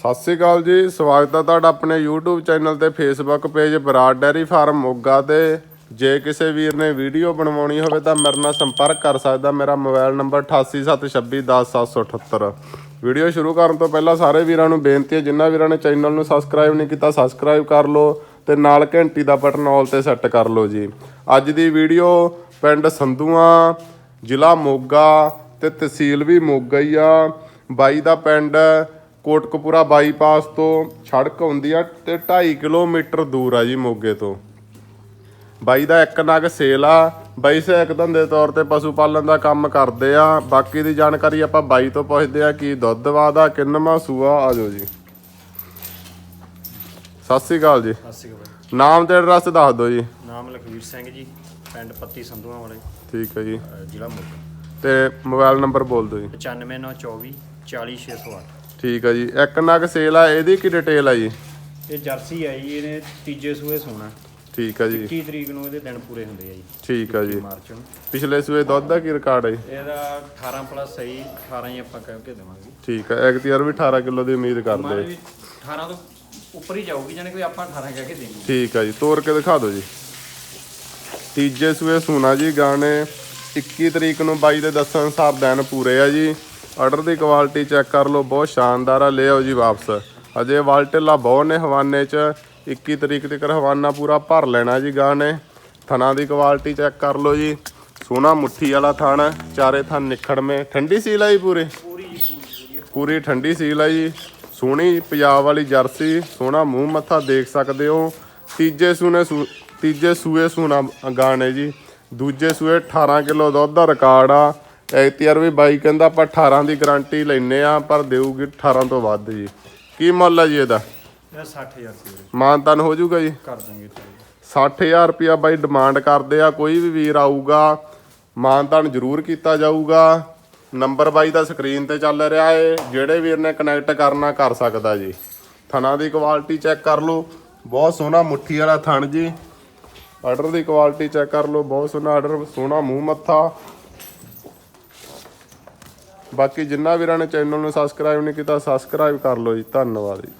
ਸਤਿ ਸ੍ਰੀ ਅਕਾਲ ਜੀ, ਸਵਾਗਤ ਹੈ ਤੁਹਾਡਾ ਆਪਣੇ YouTube ਚੈਨਲ ਤੇ Facebook page Brar dairy farm Moga ਤੇ। ਜੇ ਕਿਸੇ ਵੀਰ ਨੇ ਵੀਡੀਓ ਬਣਵਾਉਣੀ ਹੋਵੇ ਤਾਂ ਮੇਰੇ ਨਾਲ ਸੰਪਰਕ ਕਰ ਸਕਦਾ, ਮੇਰਾ ਮੋਬਾਈਲ ਨੰਬਰ 8876210778 ਵੀਡੀਓ ਸ਼ੁਰੂ ਕਰਨ ਤੋਂ ਪਹਿਲਾਂ ਸਾਰੇ ਵੀਰਾਂ ਨੂੰ ਬੇਨਤੀ ਹੈ, ਜਿਨ੍ਹਾਂ ਵੀਰਾਂ ਨੇ ਚੈਨਲ ਨੂੰ ਸਬਸਕ੍ਰਾਈਬ ਨਹੀਂ ਕੀਤਾ ਸਬਸਕ੍ਰਾਈਬ ਕਰ ਲਓ ਤੇ ਨਾਲ ਘੰਟੀ ਦਾ ਬਟਨ ਆਲ ਤੇ ਸੈੱਟ ਕਰ ਲਓ ਜੀ। ਅੱਜ ਦੀ ਵੀਡੀਓ ਪਿੰਡ ਸੰਧੂਆਂ, ਜ਼ਿਲ੍ਹਾ ਮੋਗਾ ਤੇ ਤਹਿਸੀਲ ਵੀ ਮੋਗਾ ਹੀ ਆ। ਬਾਈ ਦਾ ਪਿੰਡ ਕੋਟਕਪੂਰਾ ਬਾਈਪਾਸ ਤੋਂ ਸੜਕ ਹੁੰਦੀ ਆ ਤੇ 2.5 ਕਿਲੋਮੀਟਰ ਦੂਰ ਆ ਜੀ ਮੋਗੇ ਤੋਂ। ਬਾਈ ਦਾ ਇੱਕ ਨਗ ਸੇਲ ਆ। ਬਾਈ ਸਹਾਇਕ ਧੰਦੇ ਤੌਰ ਤੇ ਪਸ਼ੂ ਪਾਲਣ ਦਾ ਕੰਮ ਕਰਦੇ ਆ। ਬਾਕੀ ਦੀ ਜਾਣਕਾਰੀ ਆਪਾਂ ਬਾਈ ਤੋਂ ਪੁੱਛਦੇ ਆ ਕੀ ਦੁੱਧ ਵਾਦਾ ਕਿੰਨਵਾਂ ਸੂਆ ਆ ਜਾਓ ਜੀ। ਸਤਿ ਸ੍ਰੀ ਅਕਾਲ ਜੀ। ਸਤਿ ਸ਼੍ਰੀ ਅਕਾਲ ਨਾਮ ਤੇ ਐਡਰੈਸ ਦੱਸ ਦਿਓ ਜੀ। ਨਾਮ ਲਖਵੀਰ ਸਿੰਘ ਜੀ ਪਿੰਡ ਪੱਤੀ ਸੰਧੂਆਂ ਵਾਲੇ। ਠੀਕ ਹੈ ਜੀ। ਜ਼ਿਲ੍ਹਾ ਮੋਗਾ। ਤੇ ਮੋਬਾਈਲ ਨੰਬਰ ਬੋਲ ਦਿਓ ਜੀ। 95924 40608 ਠੀਕ ਹੈ ਜੀ। ਇੱਕ ਨਗ ਸੇਲ ਆ ਇਹਦੀ ਕੀ ਡਿਟੇਲ ਆ ਜੀ? ਇਹ ਜਰਸੀ ਹੈ ਜੀ ਇਹਨੇ ਤੀਜੇ ਸੂਏ ਸੋਣਾ। ਠੀਕ ਹੈ ਜੀ। 21 ਤਰੀਕ ਨੂੰ ਇਹਦੇ ਦਿਨ ਪੂਰੇ ਹੁੰਦੇ ਆ ਜੀ। ਠੀਕ ਹੈ ਜੀ। ਮਾਰਚ ਨੂੰ। ਪਿਛਲੇ ਸੂਏ ਦੁੱਧ ਦਾ ਕੀ ਰਿਕਾਰਡ ਹੈ ਜੀ? ਇਹਦਾ 18 ਪਲੱਸ ਹੈ ਜੀ 18 ਹੀ ਆਪਾਂ ਕਹਿ ਕੇ ਦੇਵਾਂਗੇ। ਠੀਕ ਹੈ ਐਕਟੀਆਰ ਵੀ 18 ਕਿਲੋ ਦੀ ਉਮੀਦ ਕਰਦੇ। ਵੀ 18 ਤੋਂ ਉੱਪਰ ਹੀ ਜਾਊਗੀ ਜਾਨੇ ਕੋਈ ਆਪਾਂ 18 ਕਹਿ ਕੇ ਦੇਵਾਂਗੇ। ਠੀਕ ਹੈ ਜੀ ਤੋੜ ਕੇ ਦਿਖਾ ਦਿਓ ਜੀ। ਤੀਜੇ ਸੂਏ ਸੂਨਾ ਜੀ ਗਾਣੇ। 21 ਤਰੀਕ ਨੂੰ ਬਾਈ ਦੇ ਦੱਸਣ ਅਨੁਸਾਰ ਦਿਨ ਪੂਰੇ ਆ ਜੀ। ਆਰਡਰ ਦੀ ਕੁਆਲਿਟੀ ਚੈੱਕ ਕਰ ਲਓ ਬਹੁਤ ਸ਼ਾਨਦਾਰ ਆ ਲੈ ਆਓ ਜੀ ਵਾਪਸ। ਅਜੇ ਵਾਲਟੇਲਾ ਬਹੁਤ ਨੇ ਹਵਾਨੇ ਚ। 21 ਤਰੀਕ ਤੱਕ ਹਵਾਨਾ ਪੂਰਾ ਭਰ ਲੈਣਾ ਜੀ ਗਾਣੇ ਥਣਾ ਦੀ ਕੁਆਲਿਟੀ ਚੈੱਕ ਕਰ ਲਓ ਜੀ। ਸੋਨਾ ਮੁੱਠੀ ਵਾਲਾ ਥਣ ਚਾਰੇ ਥਣ ਨਿਖੜਵੇਂ। ਠੰਡੀ ਸੀਲ ਆ ਜੀ ਪੂਰੇ? ਪੂਰੀ ਠੰਡੀ ਸੀਲ ਆ ਜੀ। ਸੋਹਣੀ ਪੰਜਾਬ ਵਾਲੀ ਜਰਸੀ ਸੋਹਣਾ ਮੂੰਹ ਮੱਥਾ ਦੇਖ ਸਕਦੇ ਹੋ। ਤੀਜੇ ਸੂਨੇ ਸੂ- ਤੀਜੇ ਸੂਏ ਸੂਣਾ ਗਾਣੇ ਜੀ। ਦੂਜੇ ਸੂਏ 18 ਕਿਲੋ ਦੁੱਧ ਦਾ ਰਿਕਾਰਡ ਆ। ਐਤੀਆਰ ਵੀ ਬਾਈ ਕਹਿੰਦਾ ਆਪਾਂ 18 ਦੀ ਗਾਰੰਟੀ ਲੈਨੇ ਆ ਪਰ ਦੇਊਗੀ 18 ਤੋਂ ਵੱਧ ਜੀ। ਕੀ ਮੁੱਲ ਆ ਜੀ ਇਹਦਾ? ਇਹ 60000 ਸੀ ਵੀਰੇ ਮਾਨਤਨ ਹੋ ਜਾਊਗਾ ਜੀ? ਕਰ ਦਾਂਗੇ ਚਲੋ 60000 ਰੁਪਿਆ ਬਾਈ ਡਿਮਾਂਡ ਕਰਦੇ ਆ ਕੋਈ ਵੀ ਵੀਰ ਆਊਗਾ ਮਾਨਤਾਨ ਜ਼ਰੂਰ ਕੀਤਾ ਜਾਊਗਾ। ਨੰਬਰ ਬਾਈ ਦਾ ਸਕਰੀਨ ਤੇ ਚੱਲ ਰਿਹਾ ਏ ਜਿਹੜੇ ਵੀਰ ਨੇ ਕਨੈਕਟ ਕਰਨਾ ਕਰ ਸਕਦਾ ਜੀ। ਥਣਾ ਦੀ ਕੁਆਲਿਟੀ ਚੈੱਕ ਕਰ ਲਓ ਬਹੁਤ ਸੋਹਣਾ ਮੁੱਠੀ ਵਾਲਾ ਥਣ ਜੀ। ਆਰਡਰ ਦੀ ਕੁਆਲਿਟੀ ਚੈੱਕ ਕਰ ਲਓ ਬਹੁਤ ਸੋਹਣਾ ਆਰਡਰ ਸੋਹਣਾ ਮੂੰਹ ਮੱਥਾ। ਬਾਕੀ ਜਿੰਨਾ ਵੀਰਾਂ ਨੇ ਚੈਨਲ ਨੂੰ ਸਬਸਕ੍ਰਾਈਬ ਨਹੀਂ ਕੀਤਾ ਸਬਸਕ੍ਰਾਈਬ ਕਰ ਲਓ ਜੀ। ਧੰਨਵਾਦ ਜੀ।